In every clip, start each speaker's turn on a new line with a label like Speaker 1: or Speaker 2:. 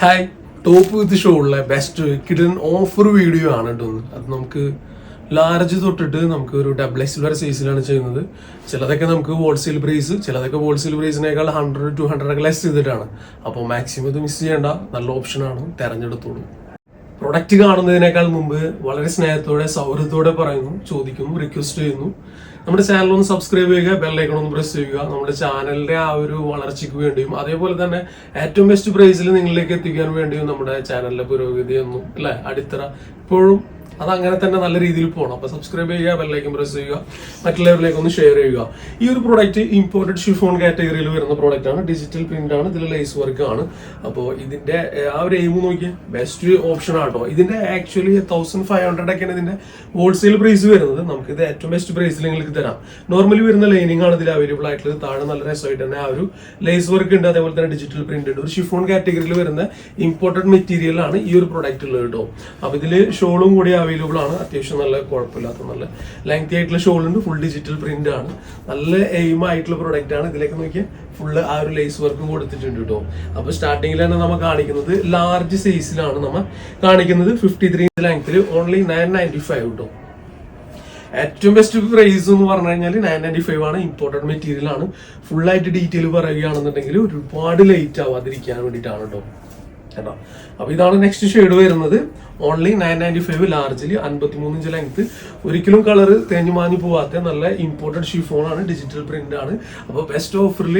Speaker 1: Hi top വിത്ത് ഉള്ള best കിഡൻ offer video ആണ് കേട്ടോ. അത്. നമുക്ക് ലാർജ് തൊട്ടിട്ട് നമുക്ക് ഒരു ഡബിൾ എക്സ് വരെ സൈസിലാണ് ചെയ്യുന്നത്. ചിലതൊക്കെ നമുക്ക് ഹോൾസെയിൽ പ്രൈസ് ചിലതൊക്കെ ഹോൾസെയിൽ പ്രൈസിനേക്കാൾ ഹൺഡ്രഡ് ടു ഹൺഡ്രഡ് ഒക്കെ ലെസ് ചെയ്തിട്ടാണ്. അപ്പോൾ മാക്സിമം ഇത് മിസ് ചെയ്യേണ്ട. നല്ല ഓപ്ഷനാണ് തിരഞ്ഞെടുത്തോളൂ. പ്രൊഡക്റ്റ് കാണുന്നതിനേക്കാൾ മുമ്പ് വളരെ സ്നേഹത്തോടെ സൗഹൃദത്തോടെ പറയുന്നു ചോദിക്കുന്നു റിക്വസ്റ്റ് ചെയ്യുന്നു. നമ്മുടെ ചാനൽ ഒന്ന് സബ്സ്ക്രൈബ് ചെയ്യുക ബെല്ലൈക്കൺ ഒന്ന് പ്രസ് ചെയ്യുക. നമ്മുടെ ചാനലിന്റെ ആ ഒരു വളർച്ചയ്ക്ക് വേണ്ടിയും അതേപോലെ തന്നെ ഏറ്റവും ബെസ്റ്റ് പ്രൈസിൽ നിങ്ങളിലേക്ക് എത്തിക്കാൻ വേണ്ടിയും നമ്മുടെ ചാനലിലെ പുരോഗതി ഒന്നും അല്ലെ? അടിത്തറ ഇപ്പോഴും അത് അങ്ങനെ തന്നെ നല്ല രീതിയിൽ പോകണം അപ്പൊ സബ്സ്ക്രൈബ് ചെയ്യുക ബെല്ലൈക്കും പ്രസ് ചെയ്യുക മറ്റുള്ളവരിലേക്ക് ഒന്ന് ഷെയർ ചെയ്യുക. ഈ ഒരു പ്രോഡക്റ്റ് ഇമ്പോർട്ടഡ് ഷിഫോൺ കാറ്റഗറിയിൽ വരുന്ന പ്രോഡക്റ്റ് ആണ്. ഡിജിറ്റൽ പ്രിന്റ് ആണ്. ഇതിൽ ലേസ് വർക്ക് ആണ്. അപ്പോൾ ഇതിന്റെ ആ ഒരു എയിം നോക്കിയാൽ ബെസ്റ്റ് ഓപ്ഷൻ ആട്ടോ ഇതിന്റെ ആക്ച്വലി തൗസൻഡ് ഫൈവ് ഹൺഡ്രഡ് ഒക്കെയാണ് ഇതിന്റെ ഹോൾസെയിൽ പ്രൈസ് വരുന്നത്. നമുക്ക് ഇത് ഏറ്റവും ബെസ്റ്റ് പ്രൈസിൽ നിങ്ങൾക്ക് തരാം. നോർമലി വരുന്ന ലൈനിങ് ആണ് ഇതിൽ അവൈലബിൾ ആയിട്ടുള്ളത്. താഴെ നല്ല രസമായിട്ട് തന്നെ ആ ഒരു ലേസ് വർക്ക് ഉണ്ട്. അതേപോലെ തന്നെ ഡിജിറ്റൽ പ്രിന്റ് ഉണ്ട്. ഒരു ഷിഫോൺ കാറ്റഗറിയിൽ വരുന്ന ഇമ്പോർട്ടഡ് മെറ്റീരിയൽ ആണ് ഈ ഒരു പ്രോഡക്റ്റ് ഉള്ളത് കേട്ടോ അപ്പൊ ഇതിൽ ഷോളും കൂടി അവൈലബിൾ ആണ്. അത്യാവശ്യം നല്ല കുഴപ്പമില്ലാത്ത നല്ല ലെങ്തി ആയിട്ടുള്ള ഷോൾ ഉണ്ട്. ഫുൾ ഡിജിറ്റൽ പ്രിന്റ് ആണ്. നല്ല എയിം ആയിട്ടുള്ള പ്രൊഡക്റ്റ് ആണ്. ഇതിലേക്ക് നോക്കിയാൽ ഫുള്ള് ആ ഒരു ലേസ് വർക്കും കൊടുത്തിട്ടുണ്ട് കേട്ടോ അപ്പോൾ സ്റ്റാർട്ടിങ്ങിൽ തന്നെ നമ്മൾ കാണിക്കുന്നത് ലാർജ് സൈസിലാണ് നമ്മൾ കാണിക്കുന്നത്. ഫിഫ്റ്റി ത്രീ ലെങ്ത്തിൽ ഓൺലി നയൻ നയന്റി ഫൈവ് കേട്ടോ ഏറ്റവും ബെസ്റ്റ് പ്രൈസ് എന്ന് പറഞ്ഞു കഴിഞ്ഞാൽ നയൻ നയന്റി ഫൈവ് ആണ്. ഇമ്പോർട്ടന്റ് മെറ്റീരിയൽ ആണ്. ഫുൾ ആയിട്ട് ഡീറ്റെയിൽ പറയുകയാണെന്നുണ്ടെങ്കിൽ ഒരുപാട് ലേറ്റ് ആവാതിരിക്കാൻ വേണ്ടിയിട്ടാണ് കേട്ടോ കേട്ടോ അപ്പൊ ഇതാണ് നെക്സ്റ്റ് ഷെയ്ഡ് വരുന്നത്. ഓൺലി നയൻ നയന്റി ഫൈവ് ലാർജിൽ അൻപത്തി മൂന്ന് ഇഞ്ച് ലെങ്ത് ഒരിക്കലും കളർ തേഞ്ഞു മാഞ്ഞു പോവാത്ത നല്ല ഇമ്പോർട്ടന്റ് ആണ് ഡിജിറ്റൽ പ്രിന്റ് ആണ്. അപ്പോൾ ബെസ്റ്റ് ഓഫറിൽ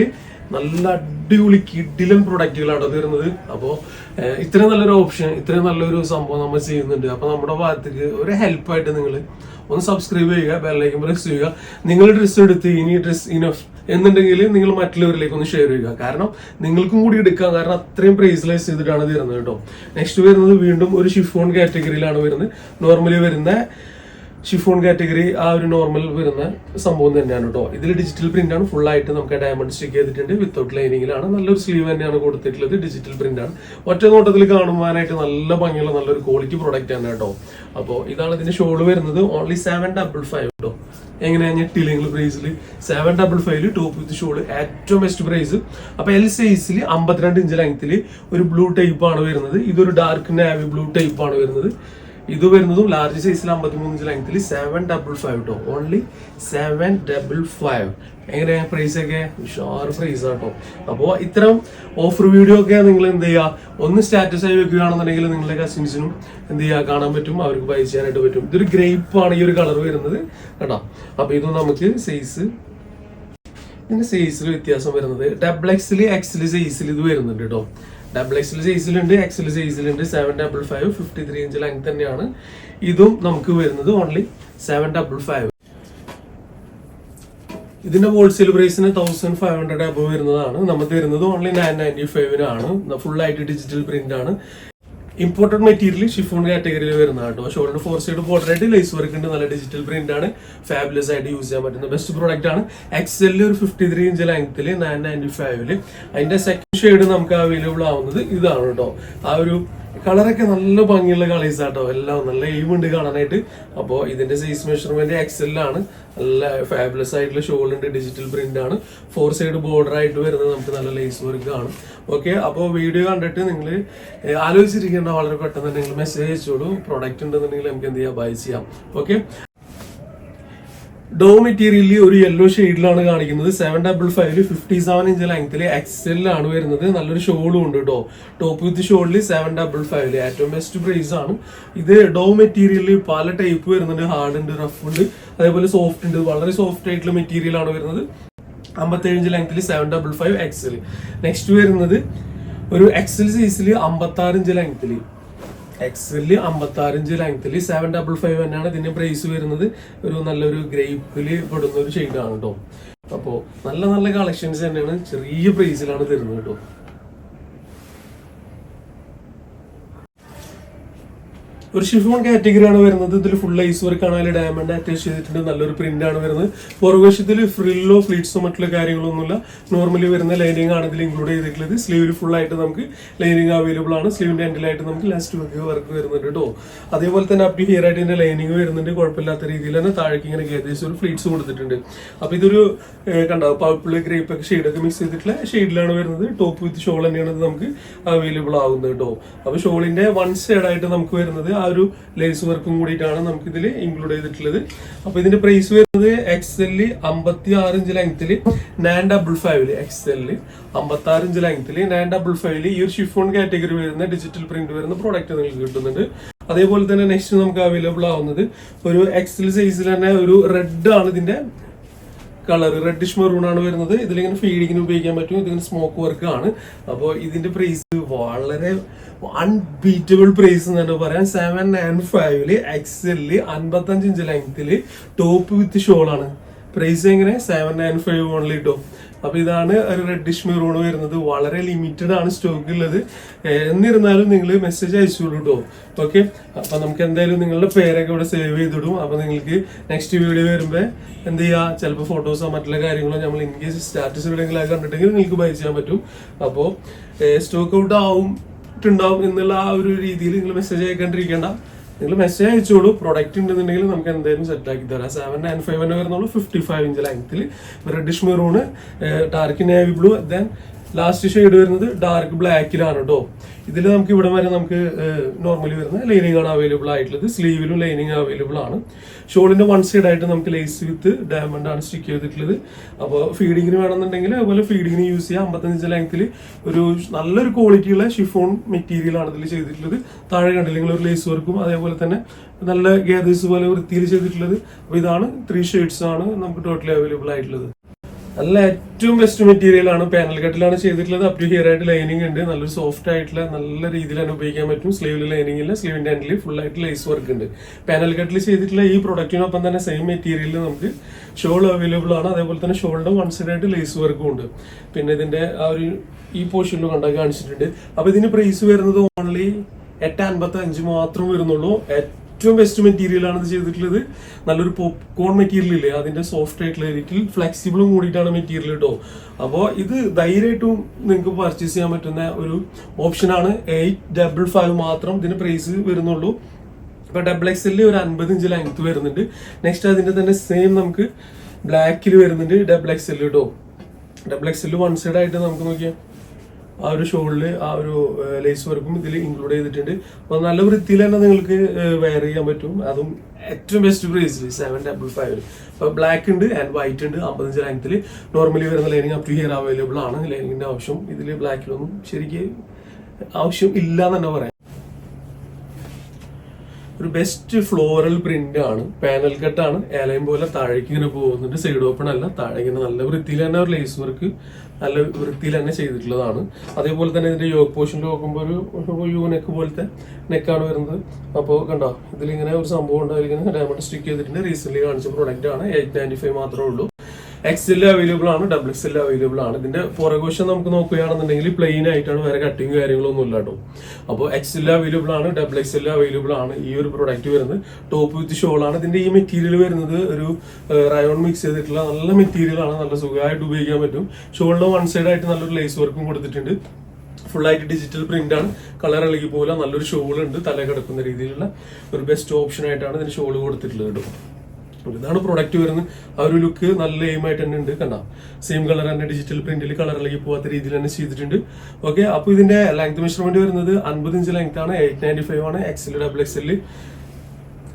Speaker 1: നല്ല അടിപൊളി കിഡിലും പ്രൊഡക്റ്റുകളാണ് വരുന്നത്. അപ്പോൾ ഇത്രയും നല്ലൊരു ഓപ്ഷൻ ഇത്രയും നല്ലൊരു സംഭവം നമ്മൾ ചെയ്യുന്നുണ്ട്. അപ്പോൾ നമ്മുടെ ഭാഗത്തേക്ക് ഒരു ഹെൽപ്പായിട്ട് നിങ്ങൾ ഒന്ന് സബ്സ്ക്രൈബ് ചെയ്യുക ബെല്ലൈക്കൻ പ്രസ് ചെയ്യുക. നിങ്ങൾ ഡ്രസ്സ് എടുത്ത് ഇനി ഡ്രസ് ഇനഫ് എന്നുണ്ടെങ്കിൽ നിങ്ങൾ മറ്റുള്ളവരിലേക്ക് ഒന്ന് ഷെയർ ചെയ്യുക. കാരണം നിങ്ങൾക്കും കൂടി എടുക്കാം. കാരണം അത്രയും പ്രൈസ്ലൈസ് ചെയ്തിട്ടാണ് തരുന്നത് കേട്ടോ. നെക്സ്റ്റ് വരുന്നത് വീണ്ടും ഒരു ഷിഫോൺ കാറ്റഗറിയിലാണ് വരുന്നത്. നോർമലി വരുന്ന ഷിഫോൺ കാറ്റഗറി ആ ഒരു നോർമൽ വരുന്ന സംഭവം തന്നെയാണ് കേട്ടോ ഇതിൽ ഡിജിറ്റൽ പ്രിന്റ് ആണ്. ഫുൾ ആയിട്ട് നമുക്ക് ഡയമണ്ട് സ്റ്റിക്ക് ചെയ്തിട്ടുണ്ട്. വിത്തൗട്ട് ലൈനിങ്ങിലാണ് നല്ലൊരു സ്ലീവ് തന്നെയാണ് കൊടുത്തിട്ടുള്ളത്. ഡിജിറ്റൽ പ്രിന്റ് ആണ്. ഒറ്റ നോട്ടത്തിൽ കാണുവാനായിട്ട് നല്ല ഭംഗിയുള്ള നല്ലൊരു ക്വാളിറ്റി പ്രോഡക്റ്റ് ആണ് കേട്ടോ അപ്പോൾ ഇതാണ് ഇതിന്റെ ഷോൾ വരുന്നത്. ഓൺലി സെവൻ ഡബിൾ ഫൈവ് കേട്ടോ എങ്ങനെയാ ഞെട്ടില്ലെങ്കിൽ പ്രൈസിൽ സെവൻ ഡബിൾ ഫൈവിൽ ടോപ്പ് വിത്ത് ഷോൾ ഏറ്റവും ബെസ്റ്റ് പ്രൈസ് അപ്പൊ എൽ സൈസിൽ അമ്പത്തിരണ്ട് ഇഞ്ച് ലെങ്ത്തിൽ ഒരു ബ്ലൂ ടൈപ്പ് ആണ് വരുന്നത്. ഇതൊരു ഡാർക്ക് നാവി ബ്ലൂ ടൈപ്പ് ആണ് വരുന്നത്. ഇത് വരുന്നതും ലാർജ് സൈസിൽ അമ്പത്തി മൂന്ന് ഇഞ്ച് ലെങ്ത്തിൽ സെവൻ ഡബിൾ ഫൈവ് കേട്ടോ ഓൺലി സെവൻ ഡബിൾ ഫൈവ് എങ്ങനെയാ പ്രൈസ് ഒക്കെ? ഉഷാർ പ്രൈസ് ആട്ടോ. അപ്പോൾ ഇത്തരം ഓഫർ വീഡിയോ ഒക്കെ നിങ്ങൾ എന്ത് ചെയ്യുക ഒന്ന് സ്റ്റാറ്റസ് ആയി വെക്കുകയാണെന്നുണ്ടെങ്കിൽ നിങ്ങളുടെ കസിൻസിനും എന്ത് ചെയ്യുക കാണാൻ പറ്റും. അവർക്ക് ബൈ ചെയ്യാനായിട്ട് പറ്റും. ഇതൊരു ഗ്രേപ്പ് ആണ് ഈ ഒരു കളർ വരുന്നത്. കേട്ടോ അപ്പോൾ ഇത് നമുക്ക് സൈസ് ഇതിന്റെ സൈസിൽ വ്യത്യാസം വരുന്നത്. ഡബിൾ എക്സിൽ എക്സിൽ സൈസിൽ ഇത് വരുന്നുണ്ട് കേട്ടോ ഡബിൾ എക്സിൽ സൈസിലുണ്ട് എക്സിൽ സൈസിലുണ്ട് seven double five fifty three inch length തന്നെയാണ്. ഇതും നമുക്ക് വരുന്നത് ഓൺലി സെവൻ ഡബിൾ ഫൈവ് ഇതിന്റെ ഹോൾസെയിൽ പ്രൈസിന് തൗസൻഡ് ഫൈവ് ഹൺഡ്രഡ് അബവ് വരുന്നതാണ്. നമ്മൾ തരുന്നത് ഓൺലി നയൻ നയന്റി ഫൈവിനാണ് ഫുൾ ആയിട്ട് ഡിജിറ്റൽ പ്രിന്റ് ആണ്. ഇമ്പോർട്ടഡ് മെറ്റീരിയൽ ഷിഫോൺ കാറ്റഗറിയിൽ വരുന്ന കേട്ടോ ഷോൾഡർ ഫോർ സൈഡ് ബോർഡറായിട്ട് ലൈസ് വർക്ക് ഉണ്ട്. നല്ല ഡിജിറ്റൽ പ്രിന്റ് ആണ്. ഫാബുലസ് ആയിട്ട് യൂസ് ചെയ്യാൻ പറ്റുന്ന ബെസ്റ്റ് പ്രോഡക്റ്റ് ആണ്. എക്സെല്ലിൽ ഒരു ഫിഫ്റ്റി ത്രീ ഇഞ്ച് ലെങ്ത്തിൽ നയൻ നയന്റി ഫൈവിൽ അതിന്റെ സെക്കൻഡ് ഷെയ്ഡ് നമുക്ക് അവൈലബിൾ ആവുന്നത് ഇതാണ് കേട്ടോ ആ ഒരു കളറൊക്കെ നല്ല ഭംഗിയുള്ള കളേഴ്സ് ആട്ടോ എല്ലാം നല്ല എയിമുണ്ട് കാണാനായിട്ട്. അപ്പോൾ ഇതിന്റെ സൈസ് മെഷർമെന്റ് എക്സെല്ലാണ് നല്ല ഫാബുലസ് ആയിട്ടുള്ള ഷോൾ ഉണ്ട് ഡിജിറ്റൽ പ്രിന്റ് ആണ്. ഫോർ സൈഡ് ബോർഡർ ആയിട്ട് വരുന്നത് നമുക്ക് നല്ല ലേസ് വർക്ക് ആണ് ഓക്കെ അപ്പോൾ വീഡിയോ കണ്ടിട്ട് നിങ്ങൾ ആലോചിച്ചിരിക്കേണ്ട വളരെ പെട്ടെന്ന് നിങ്ങൾ മെസ്സേജ് അയച്ചോളൂ. പ്രോഡക്റ്റ് ഉണ്ടെന്നുണ്ടെങ്കിൽ നമുക്ക് എന്ത് ചെയ്യാം? ബൈ ചെയ്യാം. ഓക്കെ ഡോ മെറ്റീരിയലിൽ ഒരു യെല്ലോ ഷെയ്ഡിലാണ് കാണിക്കുന്നത്. സെവൻ ഡബിൾ ഫൈവിൽ ഫിഫ്റ്റി സെവൻ ഇഞ്ച് ലെങ്ത്തിൽ എക്സെല്ലാണ് വരുന്നത്. നല്ലൊരു ഷോളും ഉണ്ട് കേട്ടോ ടോപ്പ് വിത്ത് ഷോളിൽ സെവൻ ഡബിൾ ഫൈവിൽ ഏറ്റവും ബെസ്റ്റ് പ്രൈസ് ആണ്. ഇത് ഡോ മെറ്റീരിയലിൽ പല ടൈപ്പ് വരുന്നുണ്ട്. ഹാർഡ് ഉണ്ട് റഫ് ഉണ്ട്. അതേപോലെ സോഫ്റ്റ് ഉണ്ട്. വളരെ സോഫ്റ്റ് ആയിട്ടുള്ള മെറ്റീരിയൽ ആണ് വരുന്നത്. അമ്പത്തേഴ് ഇഞ്ച് ലെങ്ത്തിൽ seven double five XL next വരുന്നത് ഒരു എക്സൽ സൈസിൽ അമ്പത്തി ആറ് ഇഞ്ച് ലെങ്ത്തിൽ എക്സലിൽ അമ്പത്തി ആറിഞ്ച് ലെങ്ത്തിൽ സെവൻ ഡബിൾ ഫൈവ് തന്നെയാണ് ഇതിന്റെ പ്രൈസ് വരുന്നത്. ഒരു നല്ലൊരു ഗ്രേപ്പിൽ പെടുന്ന ഒരു ഷെയ്ഡാണ് കേട്ടോ അപ്പോൾ നല്ല നല്ല കളക്ഷൻസ് തന്നെയാണ് ചെറിയ പ്രൈസിലാണ് തരുന്നത് കേട്ടോ ഒരു ഷിഫോൺ കാറ്റഗറി ആണ് വരുന്നത്. ഇതിൽ ഫുൾ ഐസ് വർക്ക് ആണ്. അതിൽ ഡയമണ്ട് അറ്റാച്ച് ചെയ്തിട്ടുണ്ട്. നല്ലൊരു പ്രിന്റ് ആണ് വരുന്നത്. പുറകുവശത്തിൽ ഫ്രില്ലോ ഫ്ലീറ്റ്സോ മറ്റുള്ള കാര്യങ്ങളൊന്നുമില്ല. നോർമലി വരുന്ന ലൈനിങ് ആണ് ഇതിൽ ഇൻക്ലൂഡ് ചെയ്തിട്ടുള്ളത്. സ്ലീവിൽ ഫുൾ ആയിട്ട് നമുക്ക് ലൈനിങ് അവൈലബിൾ ആണ്. സ്ലീവിന്റെ എൻഡിലായിട്ട് നമുക്ക് ലാസ്റ്റ് വർക്ക് വർക്ക് വരുന്നുണ്ട് കേട്ടോ അതേപോലെ തന്നെ അപ്പ് ഹിയർ ആയിട്ട് ഇതിന്റെ ലൈനിങ് വരുന്നുണ്ട്. കുഴപ്പമില്ലാത്ത രീതിയിൽ തന്നെ താഴേക്ക് ഇങ്ങനെ ഏകദേശം ഒരു ഫ്ലീറ്റ്സ് കൊടുത്തിട്ടുണ്ട്. അപ്പൊ ഇതൊരു കണ്ടോ പർപ്പിൾ ഗ്രേപ്പ് ഒക്കെ ഷെയ്ഡൊക്കെ മിക്സ് ചെയ്തിട്ടുള്ള ഷെയ്ഡിലാണ് വരുന്നത്. ടോപ്പ് വിത്ത് ഷോൾ തന്നെയാണ് നമുക്ക് അവൈലബിൾ ആകുന്നത് കേട്ടോ അപ്പൊ ഷോളിന്റെ വൺ സൈഡ് ആയിട്ട് നമുക്ക് വരുന്നത് ആ ഒരു ലേസ് വർക്കും കൂടിയിട്ടാണ് നമുക്ക് ഇതിൽ ഇൻക്ലൂഡ് ചെയ്തിട്ടുള്ളത്. അപ്പൊ ഇതിന്റെ പ്രൈസ് വരുന്നത് എക്സെൽ അമ്പത്തി ആറ് ഇഞ്ച് ലെങ്ത്തിൽ നയൻ ഡബിൾ ഫൈവിൽ എക്സെൽ അമ്പത്തി ആറ് ഇഞ്ച് ലെങ്ത്തിൽ നയൻ ഡബിൾ ഫൈവിൽ ഈ ഒരു ഷിഫോൺ കാറ്റഗറി വരുന്ന ഡിജിറ്റൽ പ്രിന്റ് വരുന്ന പ്രോഡക്റ്റ് നിങ്ങൾക്ക് കിട്ടുന്നുണ്ട്. അതേപോലെ തന്നെ നെക്സ്റ്റ് നമുക്ക് അവൈലബിൾ ആവുന്നത് ഒരു എക്സൽ സൈസിൽ തന്നെ ഒരു റെഡ് ആണ് ഇതിന്റെ കളർ റെഡിഷ് മെറൂൺ ആണ് വരുന്നത്. ഇതിലിങ്ങനെ ഫീഡിങ്ങിന് ഉപയോഗിക്കാൻ പറ്റും. ഇതിങ്ങനെ സ്മോക്ക് വർക്ക് ആണ്. അപ്പോൾ ഇതിന്റെ പ്രൈസ് വളരെ അൺബീറ്റബിൾ പ്രൈസ് എന്ന് പറയാം. സെവൻ നയൻ ഫൈവിൽ എക്സലിൽ അൻപത്തഞ്ച് ഇഞ്ച് ലെങ്ത്തിൽ ടോപ്പ് വിത്ത് ഷോൾ ആണ്. പ്രൈസ് എങ്ങനെ? സെവൻ നയൻ ഫൈവ് ഓൺലി കേട്ടോ അപ്പൊ ഇതാണ് ഒരു റെഡിഷ് മെറൂൺ വരുന്നത്. വളരെ ലിമിറ്റഡ് ആണ് സ്റ്റോക്ക് ഉള്ളത് എന്നിരുന്നാലും നിങ്ങൾ മെസ്സേജ് അയച്ചോളൂ കേട്ടോ ഓക്കെ അപ്പൊ നമുക്ക് എന്തായാലും നിങ്ങളുടെ പേരൊക്കെ ഇവിടെ സേവ് ചെയ്തിടും. അപ്പൊ നിങ്ങൾക്ക് നെക്സ്റ്റ് വീഡിയോ വരുമ്പോ എന്ത് ചെയ്യാ? ചിലപ്പോൾ ഫോട്ടോസോ മറ്റുള്ള കാര്യങ്ങളോ നമ്മൾ ഇൻ കേസ് സ്റ്റാറ്റസ് എവിടെയെങ്കിലും കണ്ടിട്ടുണ്ടെങ്കിൽ നിങ്ങൾക്ക് ബൈ ചെയ്യാൻ പറ്റും. അപ്പോൾ സ്റ്റോക്ക് ഔട്ട് ആവും. ഉണ്ടാവും എന്നുള്ള ആ ഒരു രീതിയിൽ നിങ്ങൾ മെസ്സേജ് അയക്കാണ്ടിരിക്കേണ്ട. നിങ്ങൾ മെസ്സേജ് അയച്ചോളൂ. പ്രൊഡക്റ്റ് ഉണ്ടെന്നുണ്ടെങ്കിൽ നമുക്ക് എന്തായാലും സെറ്റ് ആക്കി തരാം. സെവൻ നയൻ ഫൈവ് തന്നെ വരുന്നുള്ളൂ ഫിഫ്റ്റി ഫൈവ് ഇഞ്ച് ലെങ്ത്തിൽ reddish maroon dark navy blue then last shade വരുന്നത് ഡാർക്ക് ബ്ലാക്കിലാണ് കേട്ടോ ഇതിൽ നമുക്ക് ഇവിടെ വരെ നമുക്ക് നോർമലി വരുന്ന ലൈനിങ് ആണ് അവൈലബിൾ ആയിട്ടുള്ളത്. സ്ലീവിലും ലൈനിങ് അവൈലബിൾ ആണ്. ഷോളിന്റെ വൺ സൈഡ് ആയിട്ട് നമുക്ക് ലേസ് വിത്ത് ഡയമണ്ട് ആണ് സ്റ്റിക്ക് ചെയ്തിട്ടുള്ളത്. അപ്പോൾ ഫീഡിങ്ങിന് വേണമെന്നുണ്ടെങ്കിൽ അതുപോലെ ഫീഡിങ്ങിന് യൂസ് ചെയ്യാം. അമ്പത്തഞ്ച് ലെങ്ത്തിൽ ഒരു നല്ലൊരു ക്വാളിറ്റിയുള്ള ഷിഫോൺ മെറ്റീരിയൽ ആണ് ഇതിൽ ചെയ്തിട്ടുള്ളത്. താഴെ കണ്ടില്ലെങ്കിൽ ഒരു ലേസ് വർക്കും അതേപോലെ തന്നെ നല്ല ഗ്യാദേഴ്സ് പോലെ വൃത്തിയിൽ ചെയ്തിട്ടുള്ളത്. അപ്പോൾ ഇതാണ് ത്രീ ഷെയ്ഡ്സ് ആണ് നമുക്ക് ടോട്ടലി അവൈലബിൾ ആയിട്ടുള്ളത്. നല്ല ഏറ്റവും ബെസ്റ്റ് മെറ്റീരിയൽ ആണ്. പാനൽ കട്ടിലാണ് ചെയ്തിട്ടുള്ളത്. അപ് ടു ഹിയർ ആയിട്ട് ലൈനിങ് ഉണ്ട്. നല്ലൊരു സോഫ്റ്റ് ആയിട്ടുള്ള നല്ല തന്നെ ഉപയോഗിക്കാൻ പറ്റും. സ്ലീവിൽ ലൈനിങ് ഇല്ല. സ്ലീവിന്റെ ഹാൻഡിൽ ഫുൾ ആയിട്ട് ലേസ് വർക്ക് ഉണ്ട്. പാനൽ കട്ടിൽ ചെയ്തിട്ടുള്ള ഈ പ്രൊഡക്റ്റിനൊപ്പം തന്നെ സെയിം മെറ്റീരിയലിൽ നമുക്ക് ഷോൾ അവൈലബിൾ ആണ്. അതേപോലെ തന്നെ ഷോളിന്റെ വൺ സൈഡ് ആയിട്ട് ലേസ് വർക്കും ഉണ്ട്. പിന്നെ ഇതിന്റെ ആ ഒരു ഈ പോർഷനിലും കണ്ടാൽ കാണിച്ചിട്ടുണ്ട്. അപ്പൊ ഇതിന് പ്രൈസ് വരുന്നത് ഓൺലി എട്ട് അൻപത്തി അഞ്ച് മാത്രം വരുന്നുള്ളൂ. ഏറ്റവും ബെസ്റ്റ് മെറ്റീരിയൽ ആണ് ഇത് ചെയ്തിട്ടുള്ളത്. നല്ലൊരു പോപ്കോൺ മെറ്റീരിയൽ ഇല്ലേ? അതിന്റെ സോഫ്റ്റ് ആയിട്ടുള്ള രീതിയിൽ ഫ്ലെക്സിബിളും കൂടിയിട്ടാണ് മെറ്റീരിയൽ കേട്ടോ അപ്പോൾ ഇത് ധൈര്യമായിട്ടും നിങ്ങൾക്ക് പർച്ചേസ് ചെയ്യാൻ പറ്റുന്ന ഒരു ഓപ്ഷനാണ് എയ്റ്റ് ഡബിൾ ഫൈവ് മാത്രം ഇതിന് പ്രൈസ് വരുന്നുള്ളൂ. ഇപ്പൊ ഡബിൾ എക്സലിൽ ഒരു അൻപത് ഇഞ്ച് ലെങ്ത് വരുന്നുണ്ട്. നെക്സ്റ്റ് അതിന്റെ തന്നെ സെയിം നമുക്ക് ബ്ലാക്കിൽ വരുന്നുണ്ട് ഡബിൾ എക്സൽ കേട്ടോ ഡബിൾ എക്സൽ വൺ സൈഡ് ആയിട്ട് നമുക്ക് നോക്കിയാൽ ആ ഒരു ഷോളിൽ ആ ഒരു ലേസ് വർക്കും ഇതിൽ ഇൻക്ലൂഡ് ചെയ്തിട്ടുണ്ട്. അപ്പോൾ നല്ല വൃത്തിയിൽ തന്നെ നിങ്ങൾക്ക് വെയർ ചെയ്യാൻ പറ്റും. അതും ഏറ്റവും best price seven double five അപ്പോൾ ബ്ലാക്ക് ഉണ്ട് ആൻഡ് വൈറ്റ് ഉണ്ട് അമ്പത്തഞ്ച് ലെങ്ത്തിൽ നോർമലി വരുന്ന lining up to here available ആണ്. ലൈനിങ്ങിന്റെ ആവശ്യം ഇതിൽ ബ്ലാക്കിലൊന്നും ശരിക്ക് ആവശ്യം ഇല്ല എന്ന് പറയാം. ഒരു ബെസ്റ്റ് ഫ്ലോറൽ പ്രിന്റ് ആണ്. പാനൽ കട്ടാണ് ഏലയും പോലെ താഴേക്ക് ഇങ്ങനെ പോകുന്നുണ്ട്. സൈഡ് ഓപ്പൺ അല്ല. താഴെ ഇങ്ങനെ നല്ല വൃത്തിയിൽ തന്നെ ഒരു ലേസ് വർക്ക് നല്ല വൃത്തിയിൽ തന്നെ ചെയ്തിട്ടുള്ളതാണ്. അതേപോലെ തന്നെ ഇതിന്റെ യോഗ പോർഷൻ നോക്കുമ്പോൾ ഒരു യു നെക്ക് പോലത്തെ നെക്കാണ് വരുന്നത്. അപ്പോൾ കണ്ടോ ഇതിലിങ്ങനെ ഒരു സംഭവം ഉണ്ട്. ഡയമണ്ട് സ്റ്റിക്ക് ചെയ്തിട്ടുണ്ട്. റീസെന്റ് കാണിച്ച പ്രോഡക്റ്റ് ആണ്. എയ്റ്റ് നയന്റി ഫൈവ് മാത്രമേ ഉള്ളൂ. എക്സെൽ അവൈലബിൾ ആണ് ഡബിൾ എക്സെൽ അവൈലബിൾ ആണ്. ഇതിന്റെ പുറകുവശം നമുക്ക് നോക്കുകയാണെന്നുണ്ടെങ്കിൽ പ്ലെയിൻ ആയിട്ടാണ് വേറെ കട്ടിങ് കാര്യങ്ങളൊന്നും ഇല്ല കേട്ടോ. അപ്പോൾ എല്ലാം അവൈലബിൾ ആണ് ഡബിൾ എക്സെൽ അവൈലബിൾ ആണ് ഈ ഒരു പ്രൊഡക്റ്റ് വരുന്നത്. ടോപ്പ് വിത്ത് ഷോൾ ആണ്. ഇതിന്റെ ഈ മെറ്റീരിയൽ വരുന്നത് ഒരു റയോൺ മിക്സ് ചെയ്തിട്ടുള്ള നല്ല മെറ്റീരിയൽ ആണ്. നല്ല സുഖമായിട്ട് ഉപയോഗിക്കാൻ പറ്റും. ഷോളിന്റെ വൺ സൈഡ് ആയിട്ട് നല്ലൊരു ലേസ് വർക്കും കൊടുത്തിട്ടുണ്ട്. ഫുൾ ആയിട്ട് ഡിജിറ്റൽ പ്രിന്റ് ആണ്. കളർ ഇളകി പോലെ നല്ലൊരു ഷോൾ ഉണ്ട്. തല കിടക്കുന്ന രീതിയിലുള്ള ഒരു ബെസ്റ്റ് ഓപ്ഷൻ ആയിട്ടാണ് ഇതിന് ഷോൾ കൊടുത്തിട്ടുള്ളത് കേട്ടോ. ഇതാണ് പ്രൊഡക്റ്റ് വരുന്നത്. ആ ഒരു ലുക്ക് നല്ല എയിം ആയിട്ട് തന്നെ ഉണ്ട് കണ്ട? സെയിം കളർ തന്നെ ഡിജിറ്റൽ പ്രിന്റിൽ കളറിലേക്ക് പോകാത്ത രീതിയിൽ തന്നെ ചെയ്തിട്ടുണ്ട്. ഓക്കെ അപ്പോൾ ഇതിന്റെ ലെങ്ത് മെഷർമെന്റ് വരുന്നത് അൻപത് ഇഞ്ച് ലെങ്ത് ആണ് എയ്റ്റ് നയന്റി ഫൈവ് ആണ് എക്സൽ ഡബിൾ എക്സൽ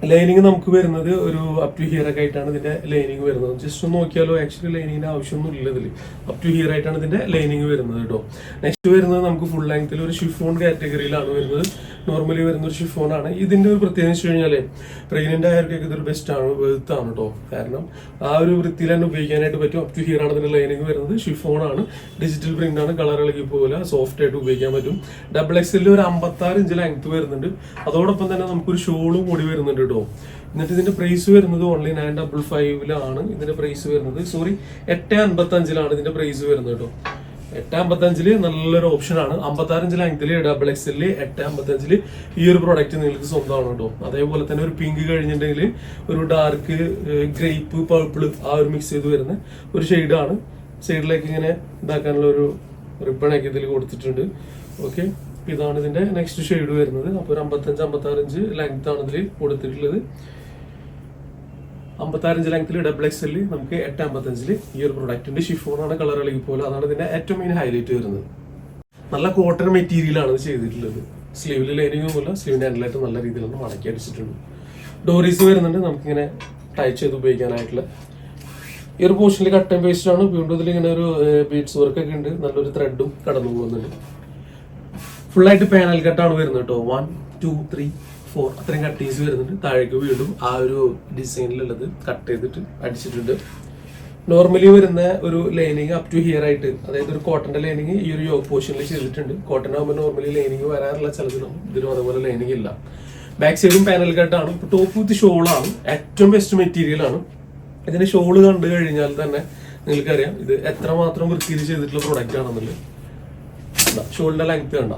Speaker 1: ലൈനിങ് നമുക്ക് വരുന്നത് ഒരു അപ് ടു ഹിയർ ഒക്കെ ആയിട്ടാണ് ഇതിന്റെ ലൈനിങ് വരുന്നത്. ജസ്റ്റ് ഒന്ന് നോക്കിയാലോ ആക്ച്വലി ലൈനിങ്ങിന്റെ ആവശ്യമൊന്നും ഇല്ല ഇതിൽ അപ് ടു ഹിയർ ആയിട്ടാണ് ഇതിന്റെ ലൈനിങ് വരുന്നത് കേട്ടോ നെക്സ്റ്റ് വരുന്നത് നമുക്ക് ഫുൾ ലെങ്ത്തിൽ ഒരു ഷിഫോൺ കാറ്റഗറിയിലാണ് വരുന്നത്. നോർമലി വരുന്ന ഒരു ഷിഫോണാണ് ആണ്. ഇതിന്റെ ഒരു പ്രത്യേകത വെച്ച് കഴിഞ്ഞാൽ പ്രഗ്നന്റ് ആയവർക്കൊക്കെ ഇതൊരു ബെസ്റ്റ് ആണ് വെൽത്ത് ആണ് കേട്ടോ കാരണം ആ ഒരു വൃത്തിയിൽ തന്നെ ഉപയോഗിക്കാനായിട്ട് പറ്റും. അപ് ടു ഹിയർ ആണ് ഇതിന്റെ ലൈനിങ് വരുന്നത്. ഷിഫോണാണ് ഡിജിറ്റൽ പ്രിന്റ് ആണ്. കളർ ഇളകി പോലെ സോഫ്റ്റ് ആയിട്ട് ഉപയോഗിക്കാൻ പറ്റും. ഡബിൾ എക്സിൽ ഒരു അമ്പത്താറ് ഇഞ്ച് ലെങ്ത് വരുന്നുണ്ട്. അതോടൊപ്പം തന്നെ നമുക്കൊരു ഷോളും കൂടി വരുന്നുണ്ട് കേട്ടോ എന്നിട്ട് ഇതിന്റെ പ്രൈസ് വരുന്നത് ഓൺലി നയൻ ഡബിൾ ഫൈവിലാണ് ഇതിന്റെ പ്രൈസ് വരുന്നത് സോറി എട്ട് അൻപത്തി അഞ്ചിലാണ് ഇതിന്റെ പ്രൈസ് വരുന്നത് കേട്ടോ എട്ട് അമ്പത്തഞ്ചിൽ നല്ലൊരു ഓപ്ഷനാണ് അമ്പത്താറഞ്ച് ലെങ്തിൽ ഡബിൾ എക്സലിൽ എട്ട് അമ്പത്തഞ്ചിൽ ഈ ഒരു പ്രോഡക്റ്റ് നിങ്ങൾക്ക് സ്വന്തമാണ് കേട്ടോ. അതേപോലെ തന്നെ ഒരു പിങ്ക് കഴിഞ്ഞിട്ടുണ്ടെങ്കിൽ ഒരു ഡാർക്ക് ഗ്രേപ്പ് പർപ്പിൾ ആ ഒരു മിക്സ് ചെയ്ത് വരുന്ന ഒരു ഷെയ്ഡാണ് സൈഡിലേക്ക് ഇങ്ങനെ ഇതാക്കാനുള്ള ഒരു റിബൺ ഒക്കെ ഇതിൽ കൊടുത്തിട്ടുണ്ട്. ഓക്കെ ഇതാണ് ഇതിന്റെ നെക്സ്റ്റ് ഷെയ്ഡ് വരുന്നത്. അപ്പോൾ ഒരു അമ്പത്തഞ്ച് അമ്പത്താറഞ്ച് ലെങ്ത് ആണ് ഇതിൽ കൊടുത്തിട്ടുള്ളത്. അമ്പത്താറഞ്ച് ലെങ്ത്തിൽ ഡബിൾ എക്സ് എല്ലിൽ നമുക്ക് എട്ട് അമ്പത്തഞ്ചിൽ ഈ ഒരു പ്രൊഡക്റ്റിന്റെ ഷിഫോണാണ് കളർ ഇളകി പോലെ. അതാണ് ഇതിന്റെ ഏറ്റവും മെയിൻ ഹൈലൈറ്റ് വരുന്നത്. നല്ല കോട്ടൺ മെറ്റീരിയലാണ് ഇത് ചെയ്തിട്ടുള്ളത്. സ്ലീവിൽ പോലെ സ്ലീവിന്റെ ഹാൻഡിലായിട്ട് നല്ല രീതിയിലാണ് മടക്കി അടിച്ചിട്ടുണ്ട്. ഡോറീസ് വരുന്നുണ്ട് നമുക്കിങ്ങനെ ടൈ ചെയ്ത് ഉപയോഗിക്കാനായിട്ടുള്ള. ഈ ഒരു പോർഷനിൽ കട്ടൻ ആൻഡ് പേസ്റ്റ് ആണ്. വീണ്ടും ഇതിൽ ഇങ്ങനെ ഒരു ബീഡ്സ് വർക്ക് ഒക്കെ ഉണ്ട്. നല്ലൊരു ത്രെഡും കടന്നു പോകുന്നുണ്ട് ഫുൾ ആയിട്ട് പാനൽ കട്ടാണ് വരുന്നത് കേട്ടോ വൺ ടു ത്രീ ഫോർ അത്രയും കട്ടീസ് വരുന്നുണ്ട്. താഴേക്ക് വീണ്ടും ആ ഒരു ഡിസൈനിലുള്ളത് കട്ട് ചെയ്തിട്ട് അടിച്ചിട്ടുണ്ട്. നോർമലി വരുന്ന ഒരു ലൈനിങ് അപ് ടു ഹിയർ ആയിട്ട് അതായത് ഒരു കോട്ടന്റെ ലൈനിങ് ഈ ഒരു യോഗ പോർഷനിൽ ചെയ്തിട്ടുണ്ട്. കോട്ടൺ ആകുമ്പോൾ നോർമലി ലൈനിങ് വരാറില്ല ചിലതിനും ഇതിനും അതുപോലെ ലൈനിങ് ഇല്ല. ബാക്ക് സൈഡും പാനൽ കട്ടാണ് ടോപ്പ് വിത്ത് ഷോളാണ് ഏറ്റവും ബെസ്റ്റ് മെറ്റീരിയൽ ആണ്. ഇതിന്റെ ഷോൾ കണ്ടു കഴിഞ്ഞാൽ തന്നെ നിങ്ങൾക്കറിയാം ഇത് എത്രമാത്രം വൃത്തിയിൽ ചെയ്തിട്ടുള്ള പ്രൊഡക്റ്റ് ആണെന്നുള്ളത്. ഷോളിന്റെ ലെങ്ത് കണ്ട?